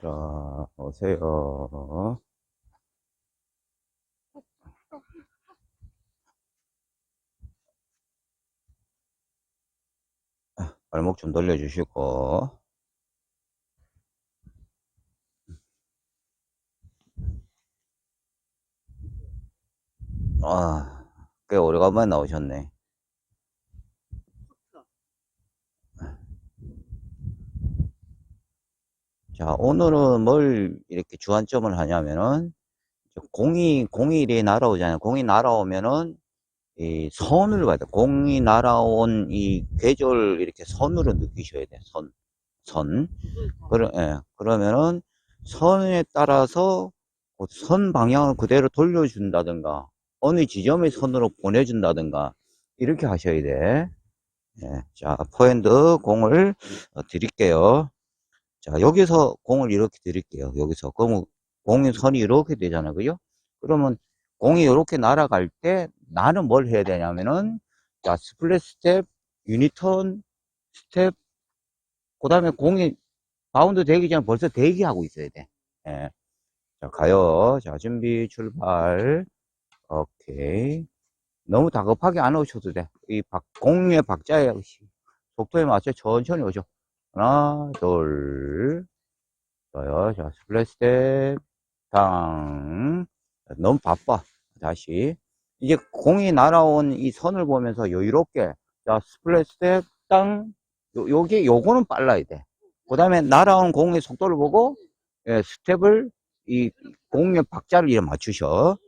자, 오세요. 아, 발목 좀 돌려주시고. 아, 꽤 오래간만에 나오셨네. 자, 오늘은 뭘 이렇게 주안점을 하냐면은, 저 공이, 공일이 날아오잖아요. 공이 날아오면은, 이 선을 봐야 돼. 공이 날아온 이 궤절 이렇게 선으로 느끼셔야 돼. 선. 선. 그러, 예, 그러면은, 선에 따라서 그선 방향을 그대로 돌려준다든가, 어느 지점의 선으로 보내준다든가, 이렇게 하셔야 돼. 예, 자, 포핸드 공을 어, 드릴게요. 자, 여기서 공을 이렇게 드릴게요. 여기서. 그러면 공의 선이 이렇게 되잖아요. 그죠? 그러면 공이 이렇게 날아갈 때 나는 뭘 해야 되냐면은, 자, 스플릿 스텝, 유니턴 스텝, 그 다음에 공이 바운드 되기 전에 벌써 대기하고 있어야 돼. 예. 자, 가요. 자, 준비, 출발. 오케이. 너무 다급하게 안 오셔도 돼. 이 박, 공의 박자에, 속도에 맞춰 천천히 오죠. 하나, 둘, 좋아요. 자, 스플릿 스텝, 당. 자, 너무 바빠. 다시. 이제 공이 날아온 이 선을 보면서 여유롭게, 자, 스플릿 스텝, 땅. 요, 요게, 요거는 빨라야 돼. 그 다음에 날아온 공의 속도를 보고, 예, 스텝을, 이 공의 박자를 이렇게 맞추셔.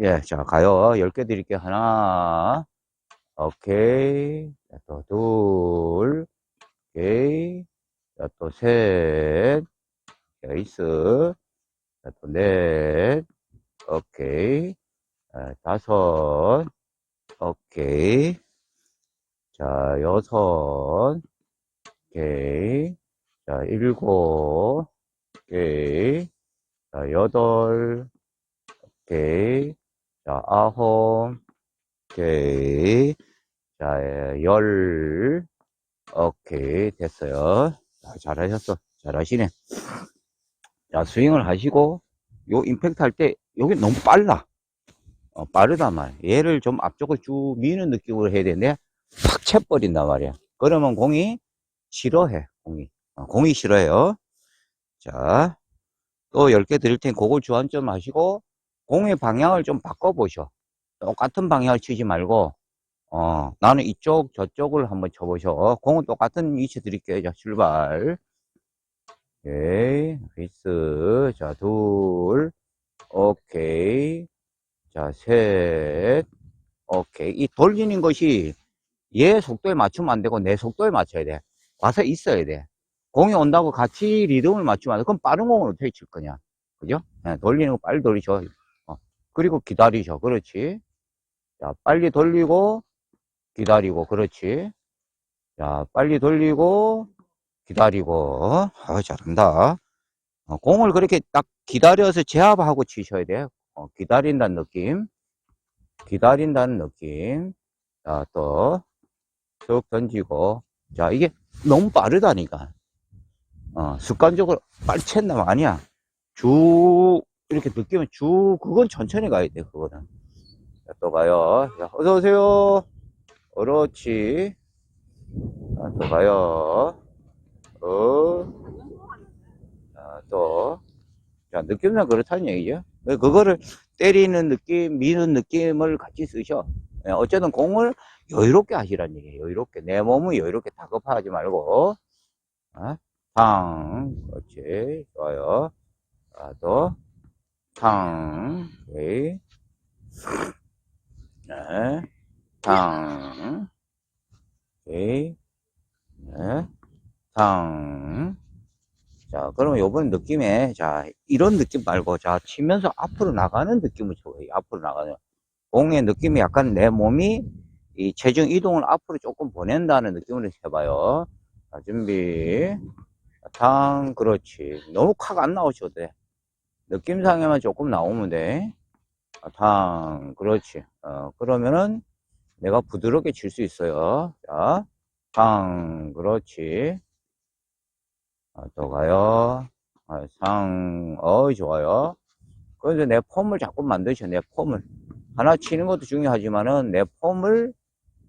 예, 자, 가요. 10개 드릴게요. 하나, 오케이. 자, 또, 둘, 오케이. 자, 또, 셋, 에이스. 자, 또, 넷, 오케이. 자, 다섯, 오케이. 자, 여섯, 오케이. 자, 일곱, 오케이. 자, 여덟, 오케이. 자, 아홉, 오케이. 자, 예, 열, 오케이. 됐어요. 자, 잘하셨어. 잘하시네. 자, 스윙을 하시고, 요 임팩트 할 때, 여기 너무 빨라. 어, 빠르단 말이야. 얘를 좀 앞쪽을 쭉 미는 느낌으로 해야 되는데, 팍 채버린단 말이야. 그러면 공이 싫어해, 공이. 어, 공이 싫어해요. 자, 또 10개 드릴 테니 그걸 주안점 하시고, 공의 방향을 좀 바꿔보셔. 똑같은 방향을 치지 말고, 어, 나는 이쪽, 저쪽을 한번 쳐보셔. 공은 똑같은 위치 드릴게요. 자, 출발. 오케이. 페이스. 자, 둘. 오케이. 자, 셋. 오케이. 이 돌리는 것이 얘 속도에 맞추면 안 되고 내 속도에 맞춰야 돼. 와서 있어야 돼. 공이 온다고 같이 리듬을 맞추면 안 돼. 그럼 빠른 공을 어떻게 칠 거냐. 그죠? 네, 돌리는 거 빨리 돌리셔. 어. 그리고 기다리셔. 그렇지. 자, 빨리 돌리고, 기다리고, 그렇지. 자, 빨리 돌리고, 기다리고. 아, 잘한다. 어, 공을 그렇게 딱 기다려서 제압하고 치셔야 돼요. 어, 기다린다는 느낌. 기다린다는 느낌. 자, 또, 쭉 던지고. 자, 이게 너무 빠르다니까. 어, 습관적으로 빨리 쳤나 아니야. 쭉, 이렇게 느끼면 쭉, 그건 천천히 가야 돼, 그거는. 자, 또 가요. 자, 어서 오세요. 그렇지. 자, 또 가요. 어. 자, 또. 자, 느낌상 그렇다는 얘기죠. 그거를 때리는 느낌, 미는 느낌을 같이 쓰셔. 예, 어쨌든 공을 여유롭게 하시라는 얘기예요. 여유롭게. 내 몸을 여유롭게 다급하지 말고. 어? 탕. 그렇지. 좋아요. 자, 또. 탕. 오케이. 네. 탕. 오케이. 네. 탕. 자, 그러면 요번 느낌에, 자, 이런 느낌 말고, 자, 치면서 앞으로 나가는 느낌을 줘요. 앞으로 나가는. 공의 느낌이 약간 내 몸이 이 체중 이동을 앞으로 조금 보낸다는 느낌으로 해봐요. 자, 준비. 탕, 그렇지. 너무 콱안 나오셔도 돼. 느낌상에만 조금 나오면 돼. 아, 탕, 그렇지. 어, 그러면은 내가 부드럽게 칠 수 있어요. 자, 탕, 그렇지. 아, 또 가요. 아, 상, 어이, 좋아요. 그래서 내 폼을 자꾸 만드셔, 내 폼을. 하나 치는 것도 중요하지만은 내 폼을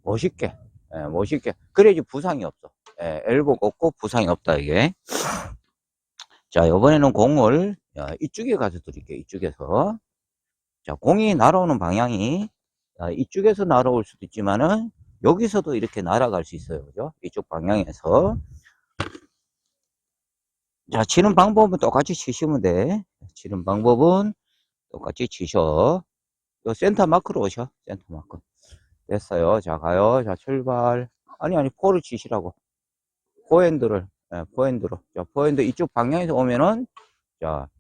멋있게, 예, 멋있게. 그래야지 부상이 없어. 예, 엘보 꽂고 부상이 없다, 이게. 자, 이번에는 공을 야, 이쪽에 가서 드릴게요, 이쪽에서. 자, 공이 날아오는 방향이 아, 이쪽에서 날아올 수도 있지만은 여기서도 이렇게 날아갈 수 있어요, 그죠? 이쪽 방향에서. 자, 치는 방법은 똑같이 치시면 돼. 치는 방법은 똑같이 치셔. 요 센터 마크로 오셔. 센터 마크. 됐어요. 자, 가요. 자, 출발. 아니, 아니, 포를 치시라고. 포핸드를, 예, 포핸드로. 자, 포핸드 이쪽 방향에서 오면은, 자, 자,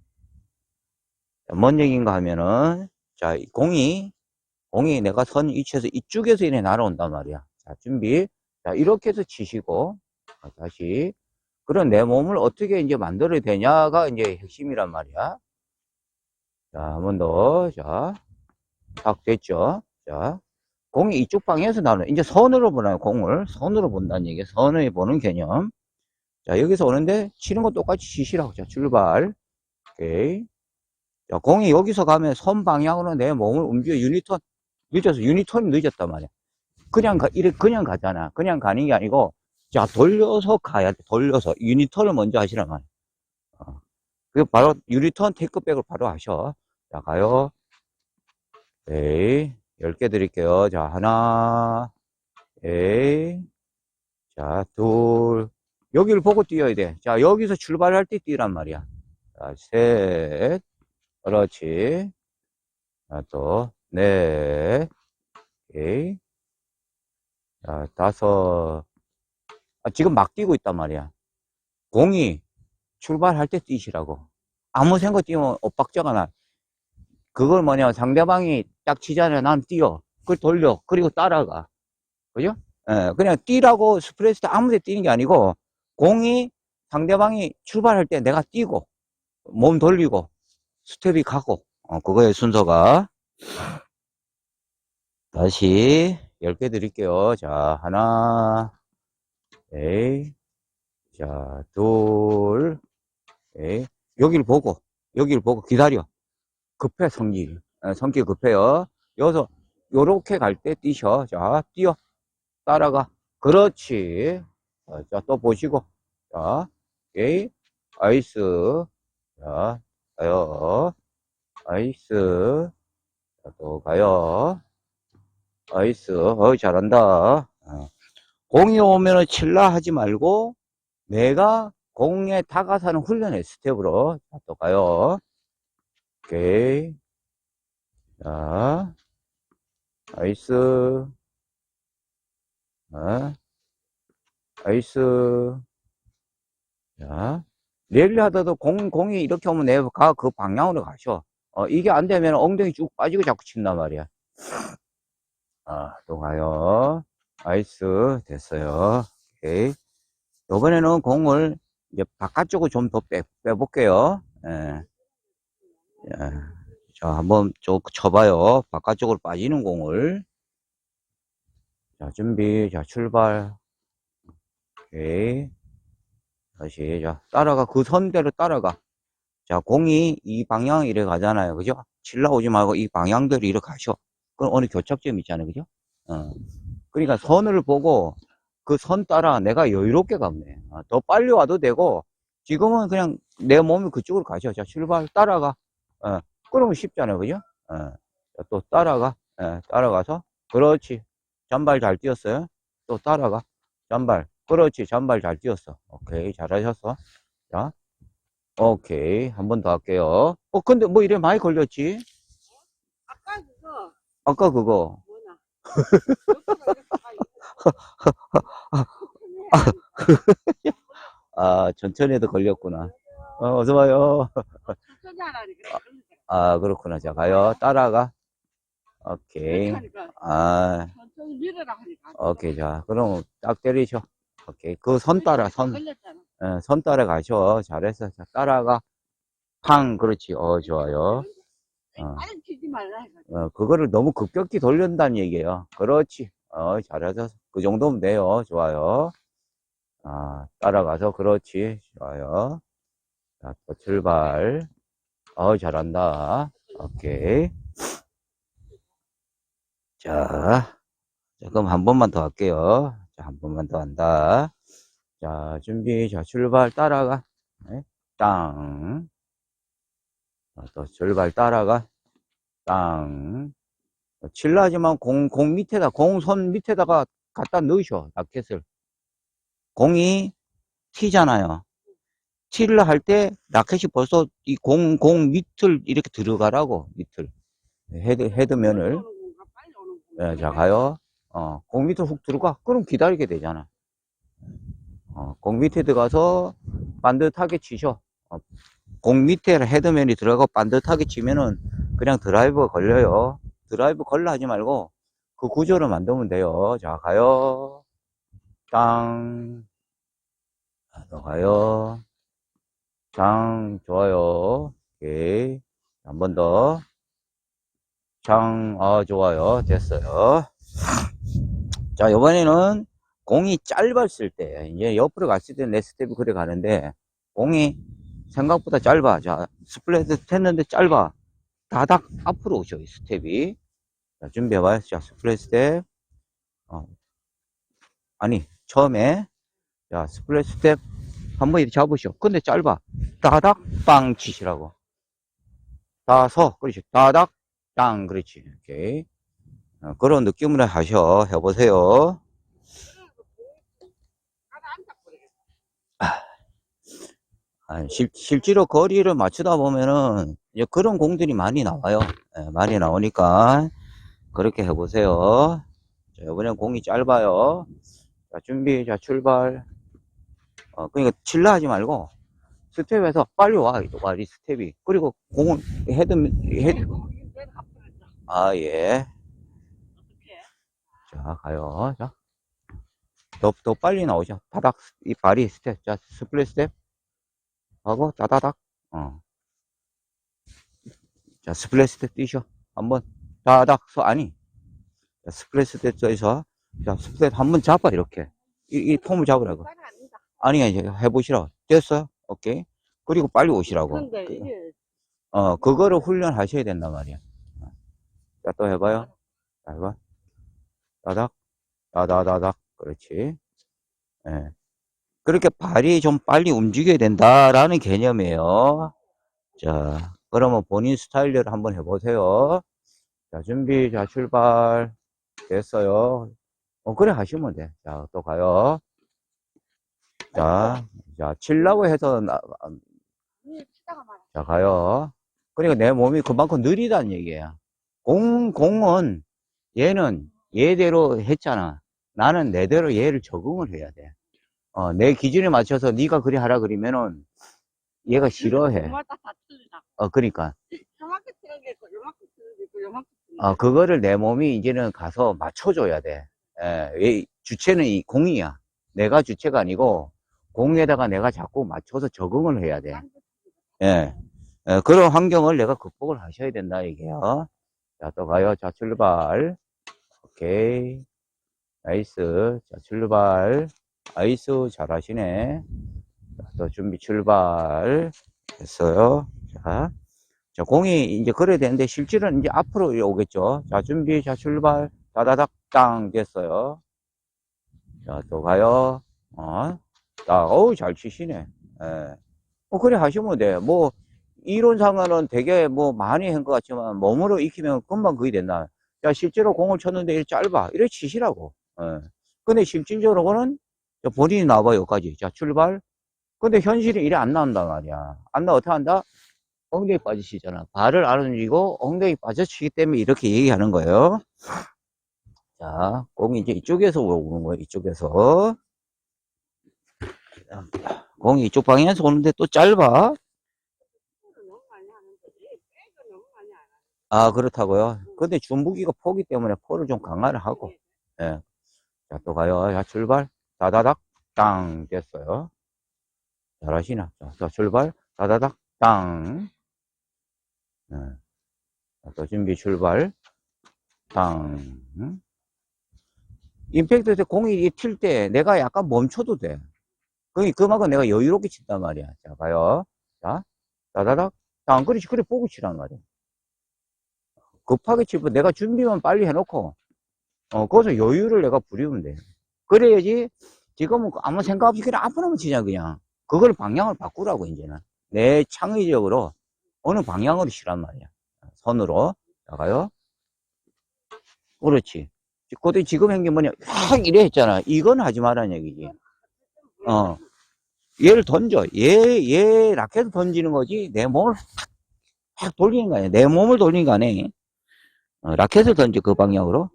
뭔 얘기인가 하면은, 자, 이 공이, 공이 내가 선 위치에서 이쪽에서 이래 날아온단 말이야. 자, 준비. 자, 이렇게 해서 치시고, 자, 다시. 그런 내 몸을 어떻게 이제 만들어야 되냐가 이제 핵심이란 말이야. 자, 한 번 더. 자, 딱 됐죠? 자, 공이 이쪽 방향에서 나오는, 이제 선으로 보나요, 공을? 선으로 본다는 얘기야. 선을 보는 개념. 자, 여기서 오는데, 치는 거 똑같이 치시라고. 자, 출발. 오케이. 자, 공이 여기서 가면 선 방향으로 내 몸을 움직여 유니턴. 늦어서 유니턴이 늦었단 말이야. 그냥 가, 이래, 그냥 가잖아. 그냥 가는 게 아니고, 자, 돌려서 가야 돼. 돌려서. 유니턴을 먼저 하시란 말이야. 어. 그 바로 유니턴 테이크백을 바로 하셔. 자, 가요. 에이, 10개 드릴게요. 자, 하나, 에이, 자, 둘, 여기를 보고 뛰어야 돼. 자, 여기서 출발할 때 뛰란 말이야. 자, 셋, 그렇지. 자, 또, 넷, 오케이. 자, 다섯, 아, 지금 막 뛰고 있단 말이야. 공이 출발할 때 뛰시라고. 아무 생각 뛰면 엇박자가 나. 그걸 뭐냐, 상대방이 딱 치잖아요. 난 뛰어. 그걸 돌려. 그리고 따라가. 그죠? 예, 그냥 뛰라고 스프레스 아무 데 뛰는 게 아니고, 공이 상대방이 출발할 때 내가 뛰고, 몸 돌리고, 스텝이 가고, 어, 그거의 순서가. 다시, 10개 드릴게요. 자, 하나, 에이, 자, 둘, 에이, 여길 보고, 여길 보고 기다려. 급해, 성질. 어, 성질 급해요. 여기서, 요렇게 갈 때 뛰셔. 자, 뛰어. 따라가. 그렇지. 자, 자, 또 보시고. 자, 오케이. 아이스. 자, 가요. 아이스. 자, 또 가요. 아이스. 어이, 잘한다. 어. 공이 오면은 칠라 하지 말고, 내가 공에 다가서는 훈련의 스텝으로. 자, 또 가요. 오케이. 자, 아이스. 어, 아이스. 자, 랠리 하다도 공, 공이 이렇게 오면 내가 그 방향으로 가셔. 어, 이게 안 되면 엉덩이 쭉 빠지고 자꾸 친단 말이야. 아, 또 가요. 아이스. 됐어요. 오케이. 요번에는 공을 이제 바깥쪽으로 좀 더 빼, 빼볼게요. 예. 예. 자, 한번 쭉 쳐봐요. 바깥쪽으로 빠지는 공을. 자, 준비. 자, 출발. 오케이. 다시, 자, 따라가. 그 선대로 따라가. 자, 공이 이 방향 이래 가잖아요. 그죠? 칠라 오지 말고 이 방향대로 이렇게 가셔. 그럼 어느 교착점 있잖아요. 그죠? 어. 그러니까 선을 보고 그 선 따라 내가 여유롭게 돼. 어, 더 빨리 와도 되고, 지금은 그냥 내 몸이 그쪽으로 가셔. 자, 출발, 따라가. 어, 그러면 쉽잖아요. 그죠? 어, 자, 또 따라가. 예, 따라가서. 그렇지. 잔발 잘 뛰었어요. 또 따라가. 잔발. 그렇지. 잔발 잘 뛰었어. 오케이. 잘하셨어. 자. 오케이. 한 번 더 할게요. 어, 근데 뭐 이래 많이 걸렸지? 아까 그거 아까 그거. 아, 천천히 해도 걸렸구나. 어, 어서 와요. 아, 그렇구나. 자, 가요. 따라가. 오케이. 아. 오케이. 자, 그럼 딱 때리셔. 오케이. 그 선 따라, 선. 걸렸잖아. 예, 손 따라 가셔. 잘했어. 자, 따라가. 팡, 그렇지. 어, 좋아요. 어. 말라 해가지고. 어, 그거를 너무 급격히 돌린다는 얘기예요. 그렇지. 어, 잘해서 그 정도면 돼요. 좋아요. 아, 따라가서 그렇지. 좋아요. 자, 또 출발. 어, 잘한다. 오케이. 자, 자, 그럼 한 번만 더 할게요. 자, 한 번만 더 한다. 자, 준비. 자, 출발 따라가. 네, 땅. 자, 또 출발 따라가. 땅. 칠라지만 공, 공 밑에다, 공 손 밑에다가 갖다 넣으셔, 라켓을. 공이 튀잖아요. 칠을 할 때 라켓이 벌써 이 공, 공 밑을 이렇게 들어가라고, 밑을. 헤드, 헤드면을. 예, 자, 가요. 어, 공 밑으로 훅 들어가. 그럼 기다리게 되잖아. 어, 공 밑에 들어가서 반듯하게 치셔. 어, 공 밑에 헤드면이 들어가고 반듯하게 치면은 그냥 드라이버 걸려요. 드라이브 걸라 하지 말고 그 구조를 만들면 돼요. 자, 가요. 땅. 자, 더 가요. 장, 좋아요. 오케이. 한 번 더. 장, 아, 좋아요. 됐어요. 자, 이번에는 공이 짧았을 때, 이제 옆으로 갔을 때 내 스텝이 그래 가는데, 공이 생각보다 짧아. 자, 스플래시 했는데 짧아. 다닥 앞으로 오셔, 이 스텝이. 자, 준비해 봐요. 자, 스플래시 스텝. 어. 아니, 처음에, 자, 스플래시 스텝 한번 이렇게 잡으셔. 근데 짧아. 다닥, 빵 치시라고. 다서, 그렇지. 다닥, 땅, 그렇지. 오케이. 어, 그런 느낌으로 하셔. 해보세요. 앉아버리겠다. 아, 실, 실제로 거리를 맞추다 보면은 그런 공들이 많이 나와요. 예, 많이 나오니까 그렇게 해보세요. 자, 이번엔 공이 짧아요. 자, 준비, 자, 출발. 어, 그러니까 칠라 하지 말고 스텝에서 빨리 와, 와, 이 스텝이. 그리고 공은 헤드, 헤드. 아, 예. 자, 가요. 자. 더, 더 빨리 나오죠. 다닥, 이 발이 스텝. 자, 스플릿 스텝. 하고, 다다닥. 어. 자, 스플릿 스텝 뛰셔. 한번. 다닥, 서, 아니. 자, 스플릿 스텝 써서. 자, 스플릿 한 번 잡아, 이렇게. 이, 이 폼을 잡으라고. 앉아. 아니, 이제 해보시라고. 됐어? 오케이. 그리고 빨리 오시라고. 그- 어, 그거를 훈련하셔야 된단 말이야. 어. 자, 또 해봐요. 자, 해봐. 다닥, 다다다닥. 그렇지. 예. 그렇게 발이 좀 빨리 움직여야 된다라는 개념이에요. 자, 그러면 본인 스타일대로 한번 해보세요. 자, 준비, 자, 출발. 됐어요. 어, 그래 하시면 돼. 자, 또 가요. 자, 자, 칠라고 해서, 나- 말아. 자, 가요. 그러니까 내 몸이 그만큼 느리다는 얘기야. 공, 공은 얘는 얘대로 했잖아. 나는 내대로 얘를 적응을 해야 돼. 어, 내 기준에 맞춰서 네가 그리 하라 그러면은 얘가 싫어해. 다 틀리다. 어, 그러니까. 어, 그거를 내 몸이 이제는 가서 맞춰줘야 돼. 예, 이 주체는 이 공이야. 내가 주체가 아니고 공에다가 내가 자꾸 맞춰서 적응을 해야 돼. 예. 예, 그런 환경을 내가 극복을 하셔야 된다, 이게요. 자, 또 가요. 자, 출발. 오케이. 나이스. 자, 출발. 나이스. 잘 하시네. 자, 또 준비 출발. 됐어요. 자. 자, 공이 이제 그래야 되는데, 실질은 이제 앞으로 오겠죠. 자, 준비. 자, 출발. 다다닥, 땅. 됐어요. 자, 또 가요. 어. 자, 어우, 잘 치시네. 예. 뭐 그래 하시면 돼. 뭐 이론상으로는 되게 뭐 많이 한 것 같지만 몸으로 익히면 금방 그게 된다. 야 실제로 공을 쳤는데 이렇게 짧아. 이래 치시라고. 예. 근데 실질적으로는 자, 본인이 나와봐 여기까지. 자 출발. 근데 현실이 이래 안 나온단 말이야. 안 나 어떻게 한다? 엉덩이 빠지시잖아. 발을 안 움직이고 엉덩이 빠져치기 때문에 이렇게 얘기하는 거예요. 자, 공이 이제 이쪽에서 오는 거예요. 이쪽에서. 공이 이쪽 방향에서 오는데 또 짧아. 너무 많이 하는데, 이 백은 너무 많이 안 하는데. 아, 그렇다고요? 근데 준부기가 포기 때문에 포를 좀 강화를 하고. 예. 자, 또 가요. 자, 출발. 다다닥. 땅. 됐어요. 잘하시나? 자, 자, 출발. 다다닥, 땅. 네. 자, 또 준비 출발. 땅. 응? 임팩트 때 공이 튈 때 내가 약간 멈춰도 돼. 그, 그만큼 내가 여유롭게 친단 말이야. 자, 가요. 자, 다다닥, 땅. 그렇지, 그래, 보고 치란 말이야. 급하게 치고 내가 준비만 빨리 해놓고, 어, 거기서 여유를 내가 부리면 돼. 그래야지, 지금은 아무 생각 없이 그냥 아무나만 치냐, 그냥. 그걸 방향을 바꾸라고, 이제는. 내 창의적으로 어느 방향으로 치란 말이야. 선으로. 나가요. 그렇지. 그때 지금 한 게 뭐냐, 확 이래 했잖아. 이건 하지 말라는 얘기지. 어. 얘를 던져. 얘, 얘 라켓을 던지는 거지. 내 몸을 확, 확 돌리는 거 아니야. 내 몸을 돌리는 거 아니야. 어, 라켓을 던져, 그 방향으로.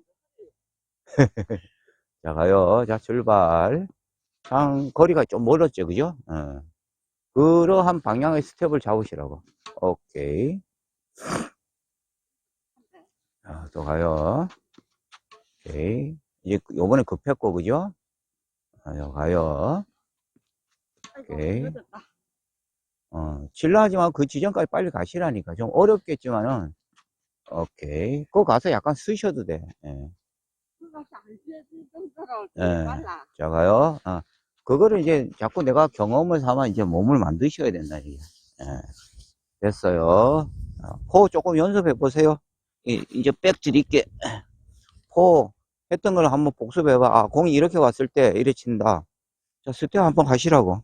자, 가요. 자, 출발. 상, 거리가 좀 멀었죠, 그죠? 어. 그러한 방향의 스텝을 잡으시라고. 오케이. 자, 또 가요. 오케이. 이제 요번에 급했고, 그죠? 가요, 가요. 오케이. 어, 칠라 하지 말고 그 지점까지 빨리 가시라니까. 좀 어렵겠지만은, 오케이. 그거 가서 약간 쓰셔도 돼. 예. 예. 자, 가요. 어, 그거를 이제 자꾸 내가 경험을 삼아 이제 몸을 만드셔야 된다, 이게. 예. 됐어요. 어, 포 조금 연습해 보세요. 이, 이제 백 드릴게. 포 했던 걸 한번 복습해 봐. 아, 공이 이렇게 왔을 때 이래 친다. 자, 스텝 한번 가시라고.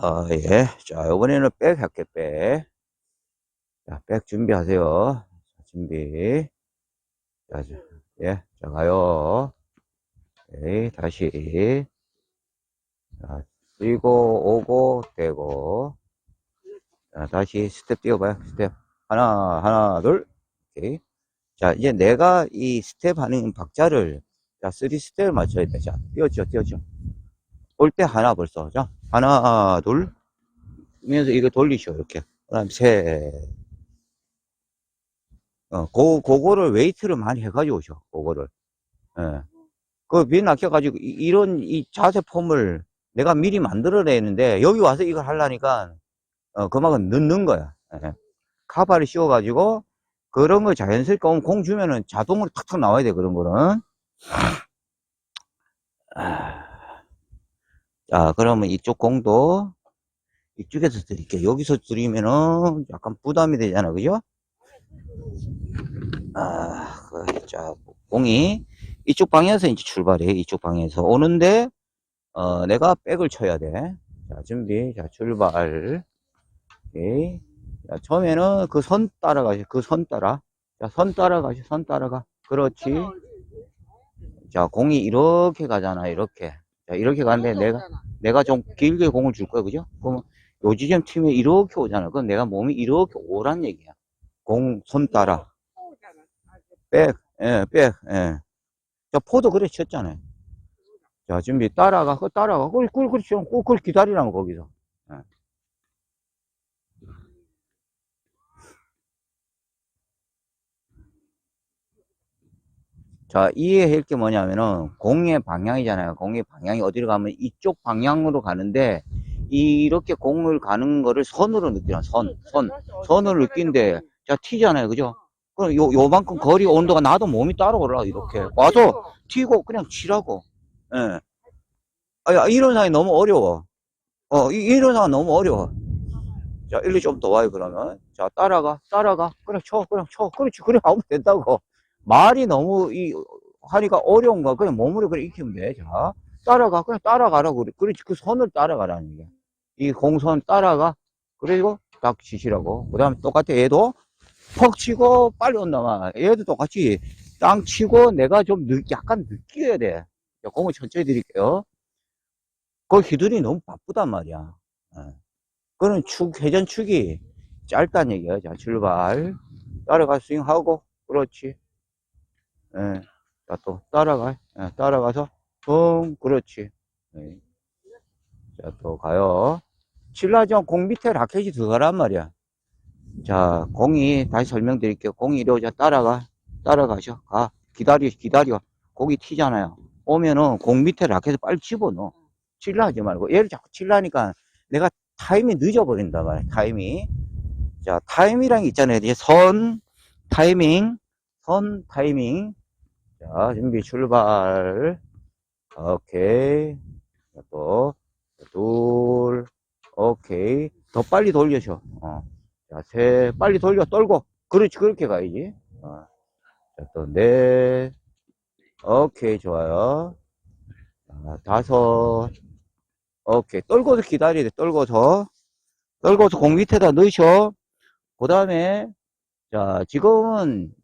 아, 예. 자, 이번에는 백 할게, 백. 자, 백 준비하세요. 자, 준비. 자, 자, 예. 자, 가요. 오케이, 다시. 자, 쓰고, 오고, 떼고. 자, 다시 스텝 뛰어봐요. 스텝. 하나, 하나, 둘. 오케이. 자, 이제 내가 이 스텝 하는 박자를, 자, 3 스텝을 맞춰야 돼. 자, 뛰었죠, 뛰었죠. 올 때 하나 벌써. 자, 하나, 둘. 면서 이거 돌리셔, 이렇게. 그 다음, 셋. 어, 고, 그거를 웨이트를 많이 해가지고 오셔, 그거를. 예. 그, 빈 낚여가지고, 이- 이런, 이 자세 폼을 내가 미리 만들어내는데, 여기 와서 이걸 하려니까, 어, 그만큼 늦는 거야. 예. 카바를 씌워가지고, 그런 거 자연스럽게 오면 공 주면은 자동으로 탁탁 나와야 돼, 그런 거는. 아. 자, 그러면 이쪽 공도 이쪽에서 드릴게요. 여기서 드리면은 약간 부담이 되잖아, 그죠? 아, 그, 자, 공이 이쪽 방향에서 이제 출발해. 이쪽 방향에서 오는데, 어, 내가 백을 쳐야 돼. 자, 준비. 자, 출발. 오케이. 자, 처음에는 그 선 따라가시, 그 선 따라. 자, 선 따라가시, 선 따라가. 그렇지. 자, 공이 이렇게 가잖아, 이렇게. 자, 이렇게 가는데 내가, 내가 좀 길게 공을 줄 거야, 그죠? 그러면 요 지점 팀에 이렇게 오잖아. 그럼 내가 몸이 이렇게 오란 얘기야. 공, 손 따라. 백, 예, 백, 예. 자, 포도 그래 쳤잖아요. 자, 준비 따라가, 그 따라가. 그걸, 그걸. 꼭 그걸 기다리라고, 거기서. 자, 이해할 게 뭐냐면은, 공의 방향이잖아요. 공의 방향이 어디로 가면 이쪽 방향으로 가는데, 이렇게 공을 가는 거를 선으로 느끼라, 선, 선. 선을 느낀데, 자, 튀잖아요. 그죠? 그럼 요, 요만큼 거리 온도가 나도 몸이 따라오라, 이렇게. 와서 튀고 그냥 치라고. 예. 아, 야, 이런 상황이 너무 어려워. 어, 이, 이런 상황 너무 어려워. 자, 일리 좀더 와요, 그러면. 자, 따라가, 따라가. 그냥 쳐, 그냥 쳐. 그렇지, 그래 하면 된다고. 말이 너무, 이, 하니까 어려운 거, 그냥 몸으로 그래 익히면 돼. 자, 따라가, 그냥 따라가라고. 그래. 그렇지, 그 선을 따라가라는 게. 이 공선 따라가. 그리고 딱 치시라고. 그 다음에 똑같아, 얘도. 퍽 치고 빨리 온다마. 얘도 똑같이 땅 치고 내가 좀 늦, 약간 느껴야 돼. 자, 공을 천천히 드릴게요. 그 휘들이 너무 바쁘단 말이야. 예. 그런 축, 회전 축이 짧다는 얘기야. 자, 출발. 따라가 스윙하고, 그렇지. 예. 자, 또 따라가. 예, 따라가서, 붕, 그렇지. 예. 자, 또 가요. 칠라전 공 밑에 라켓이 들어가란 말이야. 자, 공이, 다시 설명드릴게요. 공이 이리 오자, 따라가. 따라가셔. 가. 기다려, 기다려. 공이 튀잖아요. 오면은 공 밑에 라켓을 빨리 집어넣어. 칠라 하지 말고. 얘를 자꾸 칠라니까 내가 타임이 늦어버린다 말이야. 타임이. 자, 타임이란 게 있잖아요. 이제 선, 타이밍, 선, 타이밍. 자, 준비, 출발. 오케이. 자, 또, 둘, 오케이. 더 빨리 돌려줘. 어. 자, 셋, 빨리 돌려, 떨고. 그렇지, 그렇게 가야지. 어. 자, 또, 넷. 오케이, 좋아요. 자, 다섯. 오케이. 떨고서 돼, 떨고서. 떨고서 공 밑에다 넣으셔. 그 다음에, 자, 지금은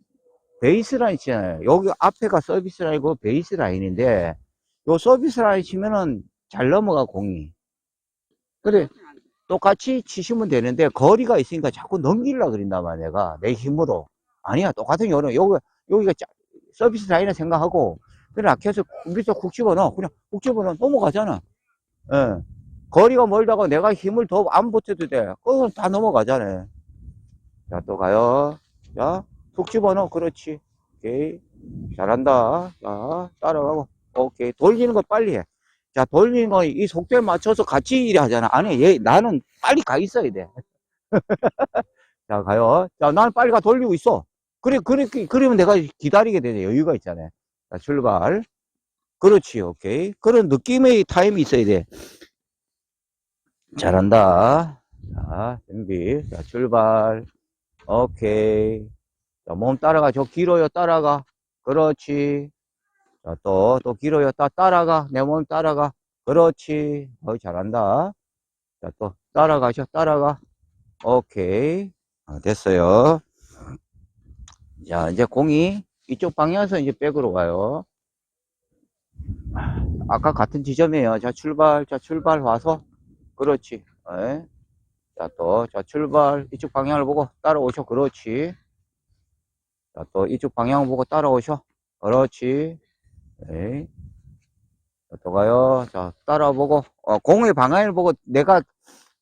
베이스 라인 있잖아요. 여기 앞에가 서비스 라인이고 베이스 라인인데, 요 서비스 라인 치면은 잘 넘어가, 공이. 그래, 똑같이 치시면 되는데, 거리가 있으니까 자꾸 넘기려고 그린단 말이야, 내가. 내 힘으로. 아니야, 똑같은 경우는 여기, 여기가 짜- 서비스 라인을 생각하고, 그냥 라켓을 밑에 쿡 집어넣어. 그냥 쿡 집어넣어. 넘어가잖아. 예. 거리가 멀다고 내가 힘을 더 안 붙여도 돼. 그건 다 넘어가잖아요. 자, 또 가요. 자, 툭 집어넣어. 그렇지. 오케이. 잘한다. 자, 따라가고. 오케이. 돌리는 거 빨리 해. 자, 돌리는 거 이 속도에 맞춰서 같이 일해 하잖아. 아니, 얘, 나는 빨리 가 있어야 돼. 자, 가요. 자, 나는 빨리 가 돌리고 있어. 그래, 그래, 그러면 내가 기다리게 되네. 여유가 있잖아요. 자, 출발. 그렇지, 오케이. 그런 느낌의 타임이 있어야 돼. 잘한다. 자, 준비. 자, 출발. 오케이. 자, 몸 따라가. 저 길어요. 따라가. 그렇지. 자, 또, 또 길어요. 따, 따라가. 내 몸 따라가. 그렇지. 어이, 잘한다. 자, 또, 따라가셔. 따라가. 오케이. 아, 됐어요. 자, 이제 공이 이쪽 방향에서 이제 백으로 가요. 아까 같은 지점이에요. 자, 출발. 자, 출발 와서. 그렇지. 예. 자, 또, 자, 출발. 이쪽 방향을 보고 따라오셔. 그렇지. 자, 또 이쪽 방향을 보고 따라오셔. 그렇지. 네. 자, 또 가요. 자, 따라보고, 어, 공의 방향을 보고 내가,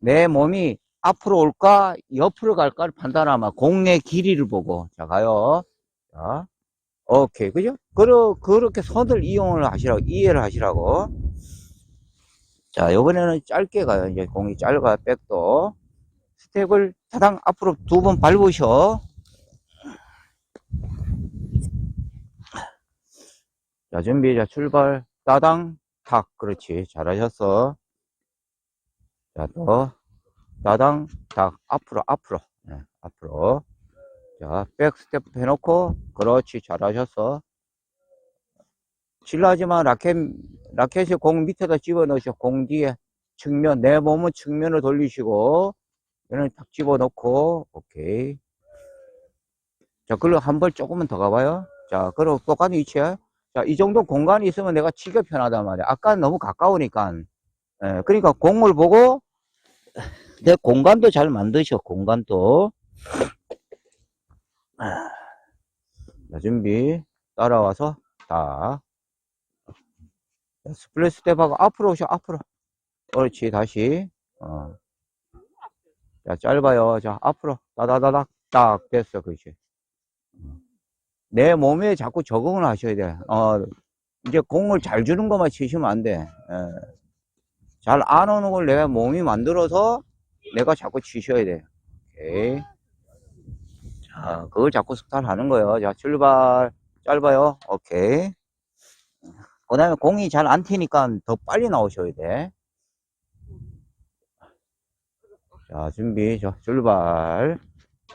내 몸이 앞으로 올까, 옆으로 갈까를 판단하면 공의 길이를 보고. 자, 가요. 자, 오케이. 그죠? 그러, 그렇게 선을 이용을 하시라고, 이해를 하시라고. 자, 이번에는 짧게 가요. 이제 공이 짧아요. 백도. 스텝을 타당 앞으로 두 번 밟으셔. 자, 준비. 자, 출발. 따당, 탁. 그렇지. 잘하셨어. 자, 또. 따당, 탁. 앞으로, 앞으로. 네, 앞으로. 자, 백 스텝 해놓고. 그렇지. 잘하셨어. 실례하지만 라켓, 라켓이 공 밑에다 집어 넣으셔. 공 뒤에 측면, 내 몸은 측면을 돌리시고, 얘는 탁 집어 넣고, 오케이. 자, 그리고 한번 조금만 더 가봐요. 자, 그리고 똑같은 위치에. 자, 이 정도 공간이 있으면 내가 치기 편하단 말이야. 아까 너무 가까우니까. 예, 그러니까 공을 보고, 내 공간도 잘 만드셔, 공간도. 아, 자, 준비. 따라와서, 다. 자, 스플릿 스텝하고 앞으로 오셔, 앞으로. 그렇지, 다시. 어. 자, 짧아요. 자, 앞으로. 따다다닥. 딱, 됐어. 그렇지. 내 몸에 자꾸 적응을 하셔야 돼. 어, 이제 공을 잘 주는 것만 치시면 안 돼. 잘 안 오는 걸 내가 몸이 만들어서 내가 자꾸 치셔야 돼. 오케이. 자, 그걸 자꾸 습관하는 거예요. 자, 출발. 짧아요. 오케이. 그 다음에 공이 잘 안 튀니까 더 빨리 나오셔야 돼. 자, 준비. 자, 출발.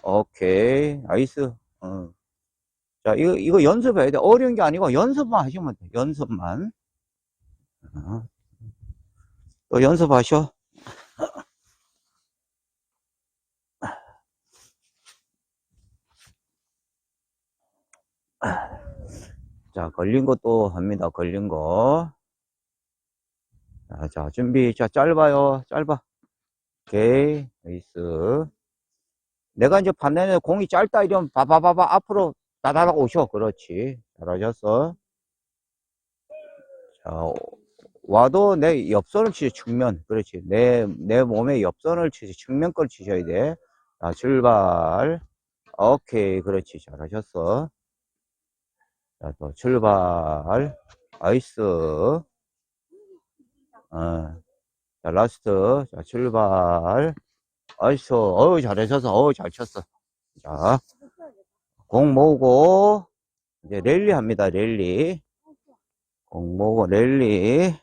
오케이. 나이스. 어. 자, 이거, 이거 연습해야 돼. 어려운 게 아니고 연습만 하시면 돼. 연습만. 어. 또 연습하셔. 자, 걸린 것도 합니다. 걸린 거. 자, 자, 준비. 자, 짧아요. 짧아. 오케이. 에이스. 내가 이제 반대에 공이 짧다 이러면 바바바바 앞으로 다다닥 오셔. 그렇지. 잘하셨어. 자, 와도 내 옆선을 치죠. 측면. 그렇지. 내, 내 몸에 옆선을 치지. 측면 걸 치셔야 돼. 자, 출발. 오케이. 그렇지. 잘하셨어. 자, 또 출발. 아이스. 어. 자, 라스트. 자, 출발. 아이스. 어우, 잘하셨어. 어우, 잘 쳤어. 자, 공 모으고, 이제 랠리 합니다. 랠리. 공 모으고 랠리.